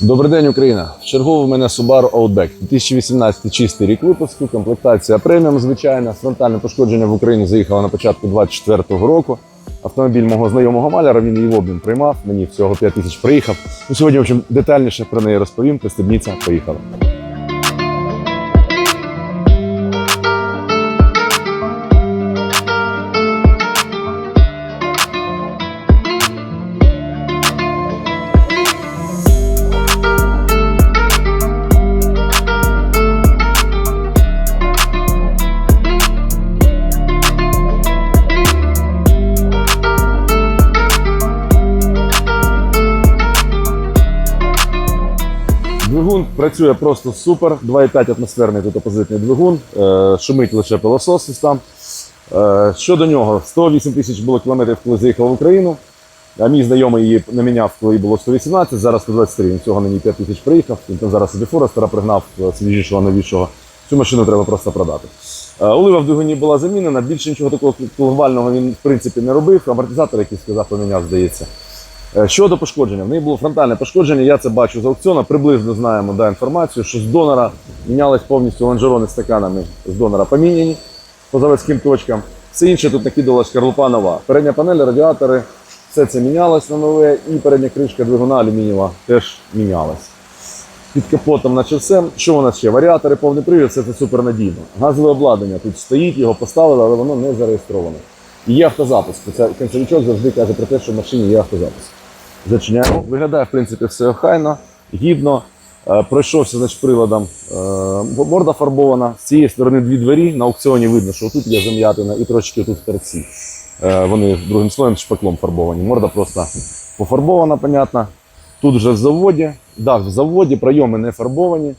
Добрий день, Україна! В чергову в мене Subaru Outback. 2018 чистий рік випуску, комплектація преміум, звичайна. Фронтальне пошкодження в Україну заїхало на початку 24-го року. Автомобіль мого знайомого маляра, він її в обмін приймав. Мені всього 5 тисяч приїхав. Ну, сьогодні, в общем, детальніше про неї розповім. Пристебніться, поїхали. Двигун працює просто супер. 2,5 атмосферний тут опозитний двигун. Е, шумить лише пилосос там. Е, щодо нього, 108 тисяч було кілометрів, коли заїхав в Україну. А мій знайомий її наміняв, коли було 118, зараз 123. Він цього на ній 5 тисяч приїхав. Він там зараз собі Форестера пригнав е, свіжішого, новішого. Цю машину треба просто продати. Олива в двигуні була замінена, більше нічого такого глобального він в принципі не робив. Амортизатор, який сказав, поміняв, здається. Е, Щодо пошкодження, в неї було фронтальне пошкодження. Я це бачу з аукціону. Приблизно знаємо да, інформацію, що з донора мінялись повністю лонжерони стаканами з донора поміняні по заводським точкам. Все інше тут накидалась шкарлупа нова. Передня панель, радіатори, все це мінялось на нове, і передня кришка двигуна алюмінієва теж мінялась. Під капотом, наче все. Що у нас ще? Варіатори, повний привід, все це супер надійно. Газове обладнання тут стоїть, його поставили, але воно не зареєстроване. І є автозапис. Це Кінцевичок завжди каже про те, що в машині є автозапис. Зачиняємо. Виглядає, в принципі, все охайно, гідно. Е, Пройшовся значить, приладом. Е, Морда фарбована. З цієї сторони дві двері. На аукціоні видно, що тут є зам'ятина і трошки тут в торці. Е, Вони другим слоєм шпаклом фарбовані. Морда просто пофарбована, понятно. Тут вже в заводі. Дах в заводі, прийоми не фарбовані.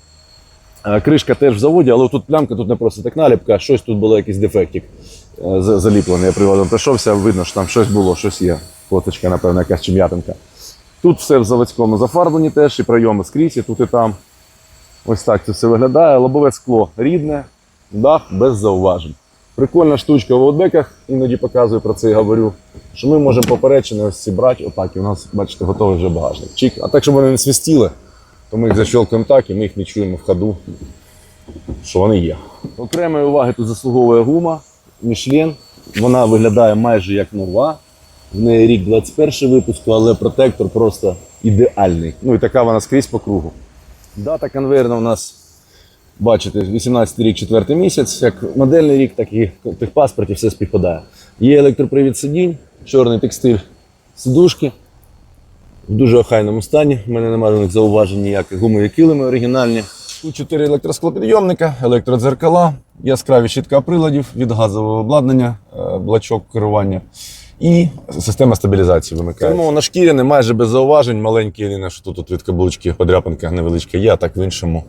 Кришка теж в заводі, але тут плямка, тут не просто так наліпка, а щось тут було якийсь дефектик заліплений. Я приладом прийшовся, видно, що там щось було, щось є. Фоточка, напевно, якась чим'ятинка. Тут все в заводському зафарблені теж, і прийоми скрізь, і тут і там. Ось так це все виглядає. Лобове скло рідне, дах без зауважень. Прикольна штучка в аутбеках, іноді показую про це і говорю, що ми можемо поперечини ось ці брати, отак, і у нас, бачите, готовий вже багажник. Чик. А так, щоб вони не свистіли, то ми їх защелкуємо так і ми їх не чуємо в ходу, що вони є. Окремої уваги тут заслуговує гума Michelin. Вона виглядає майже як нова. В неї рік 21 випуску, але протектор просто ідеальний. Ну і така вона скрізь по кругу. Дата конвейерна у нас, бачите, 18 рік, 4 місяць. Як модельний рік, так і в техпаспорті все співпадає. Є електропривід сидінь, чорний текстиль сидушки в дуже охайному стані. У мене немає до них зауважень ніяких гумові килими оригінальні. Тут чотири електросклопідйомника, електродзеркала, яскраві щитка приладів від газового обладнання, е, блачок керування і система стабілізації вимикає. Кермо нашкіряне, майже без зауважень, маленьке єдине, що тут, тут від каблучки подряпинка невеличка є, а так в іншому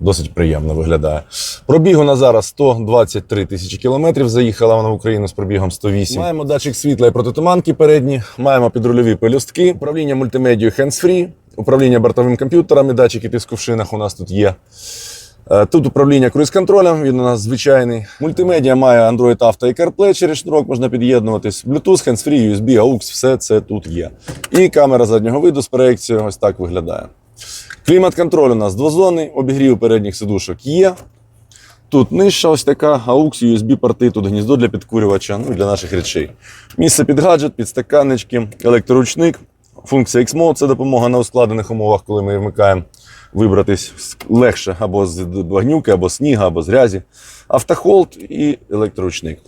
досить приємно виглядає. Пробігу на зараз 123 тисячі кілометрів. Заїхала вона в Україну з пробігом 108. Маємо датчик світла і протитуманки передні, маємо підрульові пелюстки, управління мультимедією hands-free, управління бортовим комп'ютером і датчики тиску в шинах у нас тут є. Е, Тут управління круїз-контролем, він у нас звичайний. Мультимедіа має Android Auto і CarPlay, через шнурок можна під'єднуватись. Bluetooth, hands-free, USB, AUX, все це тут є. І камера заднього виду з проекцією ось так виглядає. Клімат-контроль у нас двозонний, обігрів передніх сидушок є. Тут нижча ось така, AUX, USB-порти, тут гніздо для підкурювача, ну і для наших речей. Місце під гаджет, підстаканнички, електроручник, функція X-Mode – це допомога на ускладених умовах, коли ми вмикаємо вибратись легше або з багнюки, або сніга, або з грязі. Автохолд і електроручник.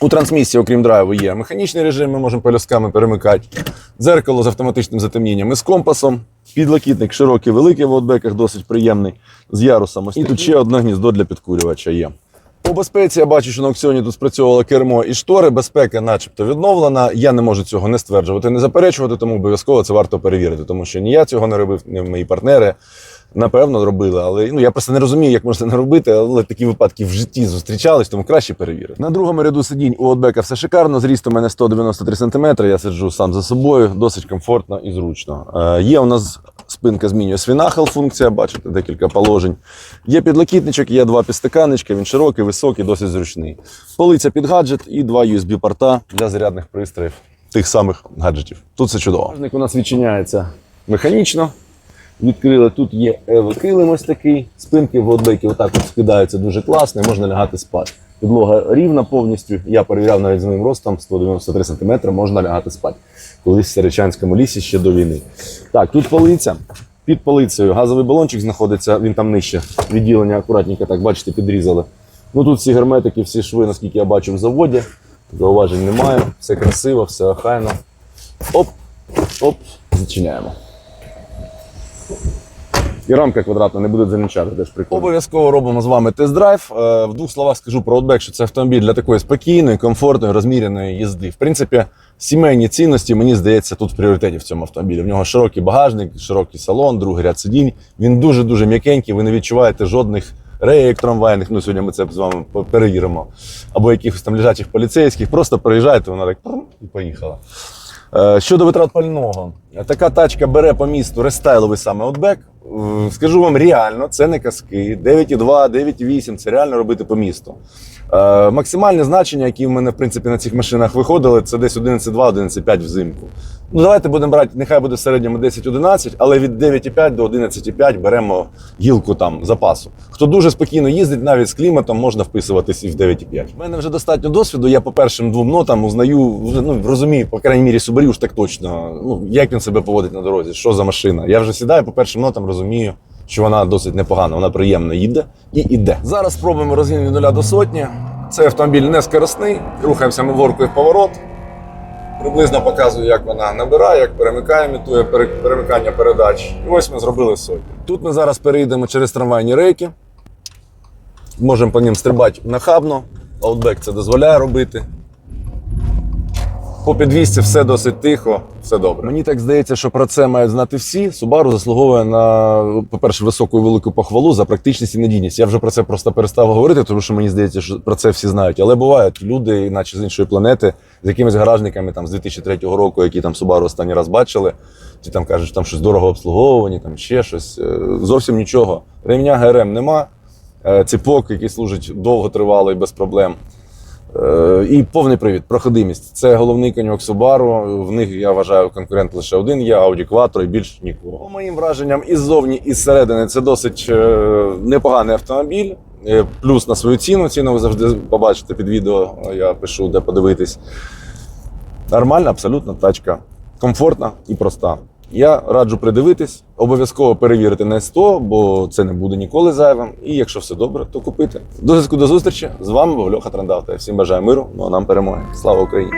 У трансмісії, окрім драйву, є механічний режим, ми можемо пелюсками перемикати. Дзеркало з автоматичним затемнінням і з компасом. Підлокітник широкий, великий в отбеках, досить приємний, з ярусом. І тут ще одне гніздо для підкурювача є. По безпеці я бачу, що на аукціоні тут спрацьовувало кермо і штори. Безпека, начебто, відновлена. Я не можу цього не стверджувати, не заперечувати, тому обов'язково це варто перевірити, тому що ні я цього не робив, ні мої партнери. Напевно, робили, але ну я просто не розумію, як можна не робити, але такі випадки в житті зустрічались, тому краще перевірити. На другому ряду сидінь у Outback все шикарно. Зріст у мене 193 см, Я сиджу сам за собою, досить комфортно і зручно. Е, є у нас спинка змінює свінахел функція, бачите, декілька положень. Є підлокітничок, є два підстаканнички, він широкий, високий, досить зручний. Полиця під гаджет і два USB-порта для зарядних пристроїв тих самих гаджетів. Тут все чудово. У нас відчиняється механічно. Відкрили, тут є килим ось такий, спинки в годбекі отак от скидаються дуже класно, можна лягати спати. Підлога рівна повністю. Я перевіряв навіть з моїм ростом 193 см, можна лягати спати. Колись в Серечанському лісі ще до війни. Так, тут полиця. Під полицею газовий балончик знаходиться, він там нижче. Відділення акуратненько, так бачите, підрізали. Ну тут всі герметики, всі шви, наскільки я бачу, в заводі. Зауважень немає, все красиво, все охайно. Оп, оп, зачиняємо. І рамка квадратна не буде замічати, теж прикольно. Обов'язково робимо з вами тест-драйв. Е, В двох словах скажу про Outback, що це автомобіль для такої спокійної, комфортної, розміреної їзди. В принципі, сімейні цінності, мені здається, тут в пріоритеті в цьому автомобілі. В нього широкий багажник, широкий салон, другий ряд сидінь. Він дуже-дуже м'якенький, ви не відчуваєте жодних рейок трамвайних. Ну, сьогодні ми це з вами перевіримо. Або якихось там лежачих поліцейських. Просто приїжджаєте, вона так і поїхала. Е, Щодо витрат пального, така тачка бере по місту рестайловий саме Outback. Е, Скажу вам реально, це не казки. 9,2, 9,8 це реально робити по місту. Е, Максимальне значення, які в мене в принципі на цих машинах виходили, це десь 11,2, 11,5 взимку. Ну, давайте будемо брати, нехай буде в середньому 10-11, але від 9,5 до 11,5 беремо гілку там запасу. Хто дуже спокійно їздить, навіть з кліматом можна вписуватись і в 9,5. У мене вже достатньо досвіду. Я по першим двом нотам узнаю, ну розумію, по крайній мірі, ж так точно. Ну як він себе поводить на дорозі, що за машина. Я вже сідаю по першим нотам, розумію. Що вона досить непогана, вона приємно їде і йде. Зараз спробуємо розгін від нуля до сотні. Цей автомобіль не скоростний. Рухаємося ми воркою в поворот. Приблизно показую, як вона набирає, як перемикає, імітує перемикання передач. І ось ми зробили сотню. Тут ми зараз перейдемо через трамвайні рейки. Можемо по ним стрибати нахабно. Outback це дозволяє робити. По підвісці все досить тихо, все добре. Мені так здається, що про це мають знати всі. Subaru заслуговує на, по-перше, високу і велику похвалу за практичність і надійність. Я вже про це просто перестав говорити, тому що мені здається, що про це всі знають. Але бувають люди, наче з іншої планети, з якимись гаражниками там, з 2003 року, які там Subaru останній раз бачили. Ті там кажуть, що там щось дорого обслуговувані, там ще щось. Е, Зовсім нічого. Ремня ГРМ нема. Е, Ціпок, який служить довго тривало і без проблем. Е, І повний привід, проходимість. Це головний коньок Subaru. В них я вважаю конкурент лише один є Audi Quattro і більш нікого. По моїм враженням, і ззовні, і зсередини це досить е, непоганий автомобіль. Е, Плюс на свою ціну. Ціну ви завжди побачите під відео. Я пишу, де подивитись. Нормальна, абсолютно тачка. Комфортна і проста. Я раджу придивитись, обов'язково перевірити на СТО, бо це не буде ніколи зайвим. І якщо все добре, то купити. До зв'язку до зустрічі. З вами був Льоха Трандавта. Всім бажаю миру, ну а нам перемоги. Слава Україні!